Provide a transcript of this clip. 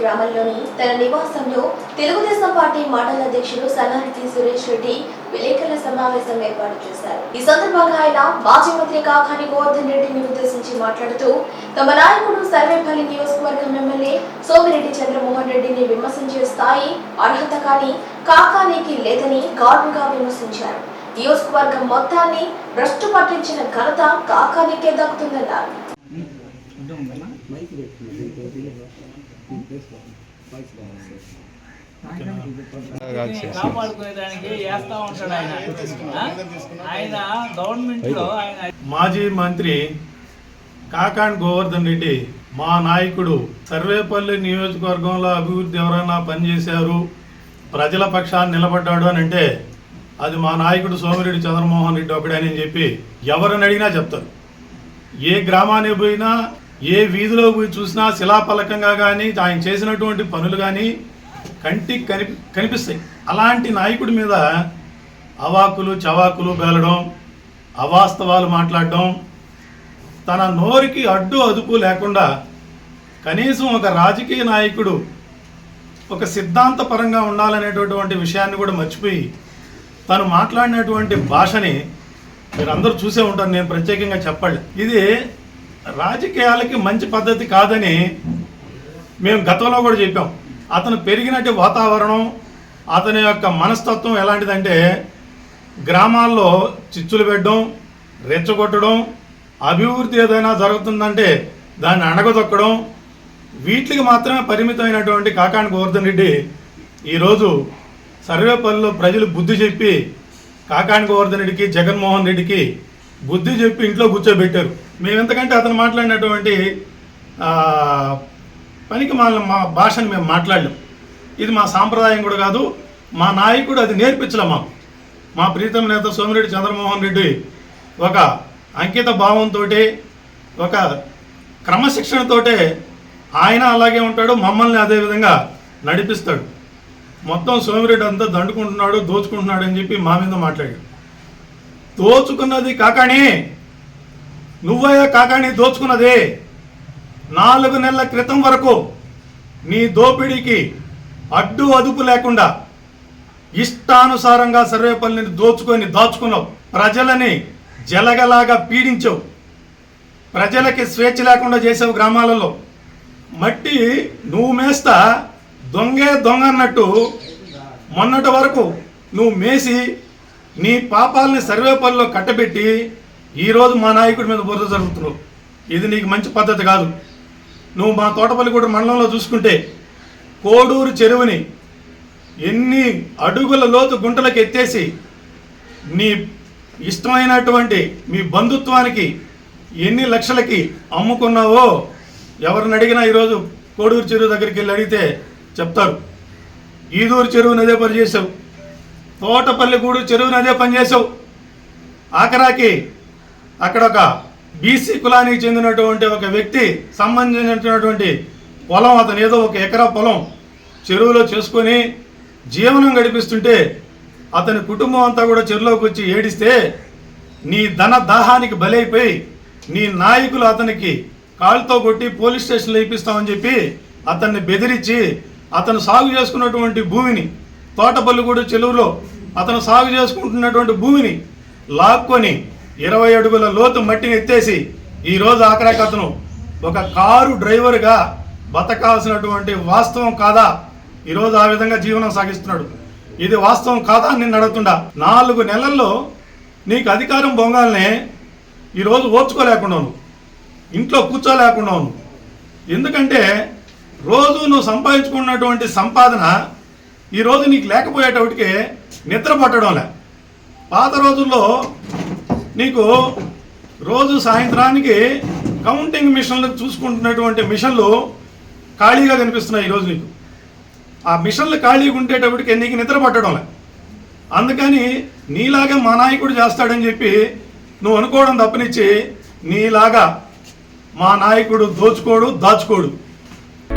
గ్రామంలోని తన నివాసంలో తెలుగుదేశం పార్టీ మండల అధ్యక్షుడు సన్నారెడ్డి సురేష్ రెడ్డి విలేకరుల సమావేశం ఏర్పాటు చేశారు. ఈ సందర్భంగా ఆయన మాజీ మంత్రి కాకాని గోవర్ధన్ రెడ్డిని ఉద్దేశించి మాట్లాడుతూ తమ నాయకుడు సర్వేపల్లి నియోజకవర్గం ఎమ్మెల్యే సోమిరెడ్డి చంద్రమోహన్ రెడ్డిని విమర్శించే స్థాయి అర్హత కానీ కాకానికి లేదని ఘాటుగా విమర్శించారు. నియోజకవర్గం మొత్తాన్ని భ్రష్టు పట్టించిన ఘనత కాకానికే దక్కుతుందన్నారు. మాజీ మంత్రి కాకాండ్ గోవర్ధన్ రెడ్డి మా నాయకుడు సర్వేపల్లి నియోజకవర్గంలో అభివృద్ధి ఎవరైనా పనిచేశారు ప్రజల పక్షాన్ని నిలబడ్డాడు అని అంటే అది మా నాయకుడు సోమిరెడ్డి చంద్రమోహన్ రెడ్డి ఒకడేనని చెప్పి ఎవరిని అడిగినా చెప్తారు. ఏ గ్రామానికి పోయినా ఏ వీధిలో పోయి చూసినా శిలాఫలకంగా కానీ ఆయన చేసినటువంటి పనులు కానీ కంటికి కనిపి కనిపిస్తాయి. అలాంటి నాయకుడి మీద అవాకులు చవాకులు బేలడం అవాస్తవాలు మాట్లాడడం తన నోరుకి అడ్డు అదుపు లేకుండా కనీసం ఒక రాజకీయ నాయకుడు ఒక సిద్ధాంతపరంగా ఉండాలనేటటువంటి విషయాన్ని కూడా మర్చిపోయి తను మాట్లాడినటువంటి భాషని మీరు అందరూ చూసే ఉంటారు. నేను ప్రత్యేకంగా చెప్పాలి. ఇది రాజకీయాలకి మంచి పద్ధతి కాదని మేము గతంలో కూడా చెప్పాం. అతను పెరిగినట్టు వాతావరణం అతని యొక్క మనస్తత్వం ఎలాంటిదంటే గ్రామాల్లో చిచ్చులు పెట్టడం రెచ్చగొట్టడం అభివృద్ధి ఏదైనా జరుగుతుందంటే దాన్ని అణగదొక్కడం వీటికి మాత్రమే పరిమితమైనటువంటి కాకాని గోవర్ధన్ రెడ్డి ఈరోజు సర్వేపల్లిలో ప్రజలు బుద్ధి చెప్పి కాకాని గోవర్ధన్ రెడ్డికి జగన్మోహన్ రెడ్డికి బుద్ధి చెప్పి ఇంట్లో కూర్చోబెట్టారు. మేము ఎంతకంటే అతను మాట్లాడినటువంటి పనికి మా మా భాషను మేము మాట్లాడలేం. ఇది మా సాంప్రదాయం కూడా కాదు. మా నాయకుడు అది నేర్పించలే మాకు. మా ప్రీతం నేత సోమిరెడ్డి చంద్రమోహన్ రెడ్డి ఒక అంకిత భావంతో ఒక క్రమశిక్షణతోటే ఆయన అలాగే ఉంటాడు మమ్మల్ని అదేవిధంగా నడిపిస్తాడు. మొత్తం సోమిరెడ్డి అంతా దండుకుంటున్నాడు దోచుకుంటున్నాడు అని చెప్పి మా మీద మాట్లాడాడు. దోచుకున్నది కాకాణి. నువ్వయ్యా కాకాణి దోచుకున్నది. నాలుగు నెలల క్రితం వరకు నీ దోపిడీకి అడ్డు అదుపు లేకుండా ఇష్టానుసారంగా సర్వేపల్లిని దోచుకొని దాచుకున్నావు. ప్రజలని జలగలాగా పీడించావు. ప్రజలకి స్వేచ్ఛ లేకుండా చేసావు గ్రామాలలో. మట్టి నువ్వు మేస్తా దొంగే దొంగ అన్నట్టు మొన్నటి వరకు నువ్వు మేసి నీ పాపాలని సర్వే పనిలో కట్టబెట్టి ఈరోజు మా నాయకుడి మీద బురద జరుగుతున్నావు. ఇది నీకు మంచి పద్ధతి కాదు. నువ్వు మా తోటపల్లిగూడ మండలంలో చూసుకుంటే కోడూరు చెరువుని ఎన్ని అడుగుల లోతు గుంటలకు ఎత్తేసి నీ ఇష్టమైనటువంటి మీ బంధుత్వానికి ఎన్ని లక్షలకి అమ్ముకున్నావో ఎవరిని అడిగినా ఈరోజు కోడూరు చెరువు దగ్గరికి వెళ్ళి అడిగితే చెప్తారు. ఈదూరు చెరువుని అదే పని చేసావు తోటపల్లిగూడు చెరువును అదే పని చేసావు ఆఖరాకి అక్కడ ఒక బీసీ కులానికి చెందినటువంటి ఒక వ్యక్తి సంబంధించినటువంటి పొలం అతను ఏదో ఒక ఎకరా పొలం చెరువులో చేసుకొని జీవనం గడిపిస్తుంటే అతని కుటుంబం అంతా కూడా చెరువులోకి వచ్చి ఏడిస్తే నీ ధన దాహానికి బలైపోయి నీ నాయకులు అతనికి కాళ్ళతో కొట్టి పోలీస్ స్టేషన్లో ఇప్పిస్తామని చెప్పి అతన్ని బెదిరించి అతను సాగు చేసుకున్నటువంటి భూమిని తోటపల్లిగూడు చెరువులో అతను సాగు చేసుకుంటున్నటువంటి భూమిని లాక్కొని ఇరవై అడుగుల లోతు మట్టిని ఎత్తేసి ఈరోజు ఆఖరాకి అతను ఒక కారు డ్రైవర్గా బతకాల్సినటువంటి వాస్తవం కాదా? ఈరోజు ఆ విధంగా జీవనం సాగిస్తున్నాడు. ఇది వాస్తవం కాదా అని నడుతుండా నాలుగు నెలల్లో నీకు అధికారం పొంగాలనే ఈరోజు ఓర్చుకోలేకున్నావు ఇంట్లో కూర్చోలేకున్నావు ఎందుకంటే రోజు నువ్వు సంపాదించుకున్నటువంటి సంపాదన ఈరోజు నీకు లేకపోయేటప్పటికే నిద్ర పట్టడంలే పాత రోజుల్లో నీకు రోజు సాయంత్రానికి కౌంటింగ్ మిషన్లు చూసుకుంటున్నటువంటి మిషన్లు ఖాళీగా కనిపిస్తున్నాయి ఈరోజు నీకు. ఆ మిషన్లు ఖాళీగా ఉండేటప్పటికి నీకు నిద్ర పట్టడంలే అందుకని నీలాగా మా నాయకుడు చేస్తాడని చెప్పి నువ్వు అనుకోవడం తప్పనిచ్చి నీలాగా మా నాయకుడు దోచుకోడు దాచుకోడు.